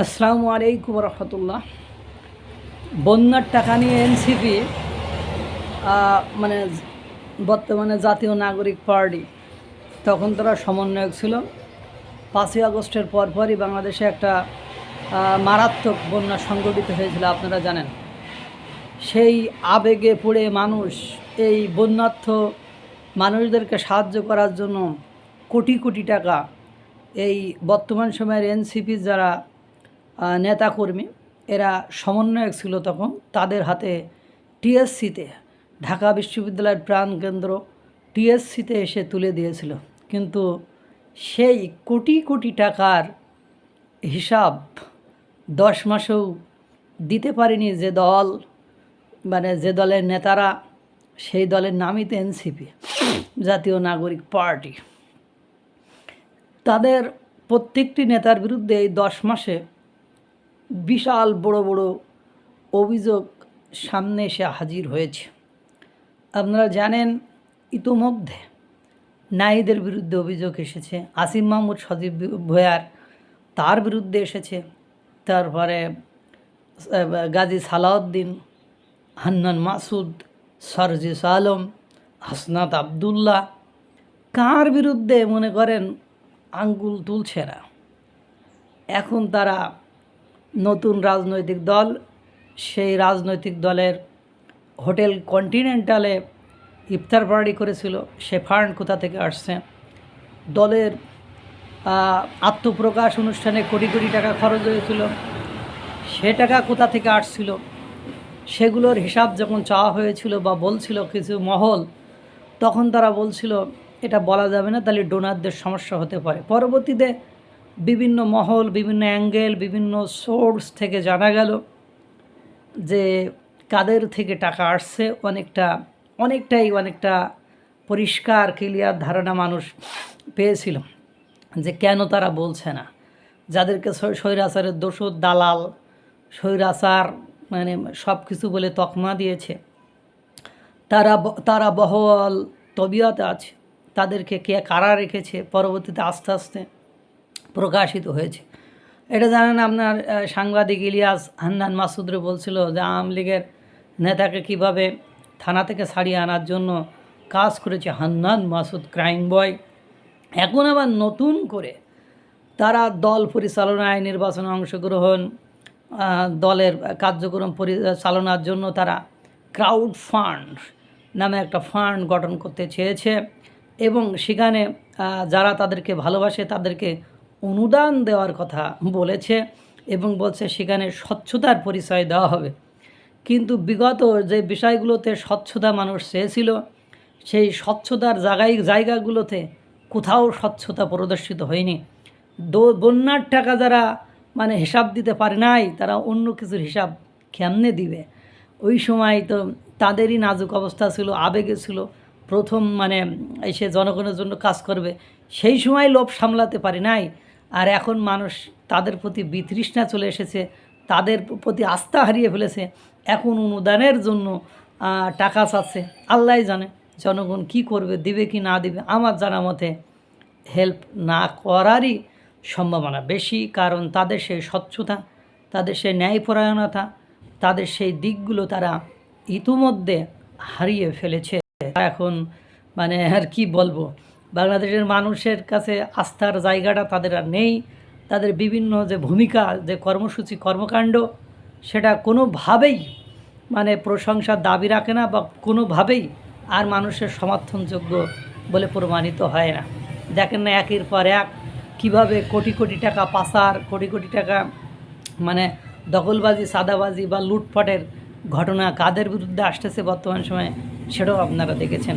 আসসালামু আলাইকুম রহমতুল্লাহ। বন্যার টাকা নিয়ে এনসিপি মানে বর্তমানে জাতীয় নাগরিক পার্টি, তখন তারা সমন্বয়ক ছিল। পাঁচই আগস্টের পরপরই বাংলাদেশে একটা মারাত্মক বন্যা সংঘটিত হয়েছিল, আপনারা জানেন। সেই আবেগে পড়ে মানুষ এই বন্যার্থ মানুষদেরকে সাহায্য করার জন্য কোটি কোটি টাকা এই বর্তমান সময়ের এনসিপি যারা নেতাকর্মী, এরা সমন্বয়ক ছিল তখন, তাদের হাতে টিএসসিতে, ঢাকা বিশ্ববিদ্যালয়ের প্রাণকেন্দ্র টিএসসিতে এসে তুলে দিয়েছিল। কিন্তু সেই কোটি কোটি টাকার হিসাব দশ মাসেও দিতে পারেনি যে দল মানে যে দলের নেতারা, সেই দলের নামই তো এনসিপি, জাতীয় নাগরিক পার্টি। তাদের প্রত্যেকটি নেতার বিরুদ্ধে এই দশ মাসে বিশাল বড় বড় অভিযোগ সামনে এসে হাজির হয়েছে। আপনারা জানেন, ইতোমধ্যে নাইদের বিরুদ্ধে অভিযোগ এসেছে আসিম মাহমুদ সজীব ভয়ার তার বিরুদ্ধে এসেছে, তারপরে গাজী সালাউদ্দিন, হান্নান মাসুদ, সরজিস আলম, হাসনাত আবদুল্লাহ, কার বিরুদ্ধে মনে করেন আঙ্গুল তুলছে না এখন তারা নতুন রাজনৈতিক দল, সেই রাজনৈতিক দলের হোটেল কন্টিনেন্টালে ইফতার পার্টি করেছিল, সে ফান্ড কোথা থেকে আসছে? দলের আত্মপ্রকাশ অনুষ্ঠানে কোটি কোটি টাকা খরচ হয়েছিল, সে টাকা কোথা থেকে আসছিল? সেগুলোর হিসাব যখন চাওয়া হয়েছিল বা বলছিল কিছু মহল, তখন তারা বলছিল, এটা বলা যাবে না, তাহলে ডোনারদের সমস্যা হতে পারে। পরবর্তীতে বিভিন্ন মহল, বিভিন্ন অ্যাঙ্গেল, বিভিন্ন সোর্স থেকে জানা গেল যে কাদের থেকে টাকা আসছে। অনেকটা, অনেকটাই অনেকটা পরিষ্কার ক্লিয়ার ধারণা মানুষ পেয়েছিল যে কেন তারা বলছে না। যাদেরকে স্বৈ- স্বৈরাচারের দোষর দালাল, স্বৈরাচার মানে সব কিছু বলে তকমা দিয়েছে, তারা তারা বহল তবিয়তে আছে। তাদেরকে কে কারা রেখেছে? পরবর্তীতে আস্তে আস্তে প্রকাশিত হয়েছে। এটা জানেন আপনার সাংবাদিক ইলিয়াস হান্নান মাসুদরে বলছিল যে আওয়ামী লীগের নেতাকে কীভাবে থানা থেকে ছাড়িয়ে আনার জন্য কাজ করেছে হান্নান মাসুদ ক্রাইম বয়। এখন আবার নতুন করে তারা দল পরিচালনায় নির্বাচনে অংশগ্রহণ দলের কার্যক্রম পরিচালনার জন্য তারা ক্রাউড ফান্ড নামে একটা ফান্ড গঠন করতে চেয়েছে এবং সেখানে যারা তাদেরকে ভালোবাসে তাদেরকে অনুদান দেওয়ার কথা বলেছে এবং বলছে সেখানে স্বচ্ছতার পরিচয় দেওয়া হবে। কিন্তু বিগত যে বিষয়গুলোতে স্বচ্ছতা মানুষ চেয়েছিল, সেই স্বচ্ছতার জায়গায়, জায়গাগুলোতে কোথাও স্বচ্ছতা প্রদর্শিত হয়নি। দো, বন্যার টাকা যারা মানে হিসাব দিতে পারে নাই, তারা অন্য কিছুর হিসাব কেমনে দিবে? ওই সময় তো তাদেরই নাজুক অবস্থা ছিল, আবেগে ছিল। প্রথম মানে এসে জনগণের জন্য কাজ করবে। সেই সময় লোভ সামলাতে পারে নাই। আর এখন মানুষ তাদের প্রতি বিতৃষ্ণা চলে এসেছে, তাদের প্রতি আস্থা হারিয়ে ফেলেছে। এখন অনুদানের জন্য টাকা চাচ্ছে। আল্লাহ জানে জনগণ কি করবে, দিবে কি না দিবে। আমার জানা মতে হেল্প না করারই সম্ভাবনা বেশি, কারণ তাদের সেই স্বচ্ছতা, তাদের সেই ন্যায়পরায়ণতা, তাদের সেই দিকগুলো তারা ইতিমধ্যে হারিয়ে ফেলেছে। এখন মানে আর কি বলব? বাংলাদেশের মানুষের কাছে আস্থার জায়গাটা তাদের আর নেই। তাদের বিভিন্ন যে ভূমিকা, যে কর্মসূচি, কর্মকাণ্ড, সেটা কোনোভাবেই মানে প্রশংসার দাবি রাখে না বা কোনোভাবেই আর মানুষের সমর্থনযোগ্য বলে প্রমাণিত হয় না। দেখেন না একের পর এক কীভাবে কোটি কোটি টাকা পাচার, কোটি কোটি টাকা মানে দখলবাজি, সাদাবাজি বা লুটপাটের ঘটনা কাদের বিরুদ্ধে আসতেছে বর্তমান সময়ে, সেটাও আপনারা দেখেছেন।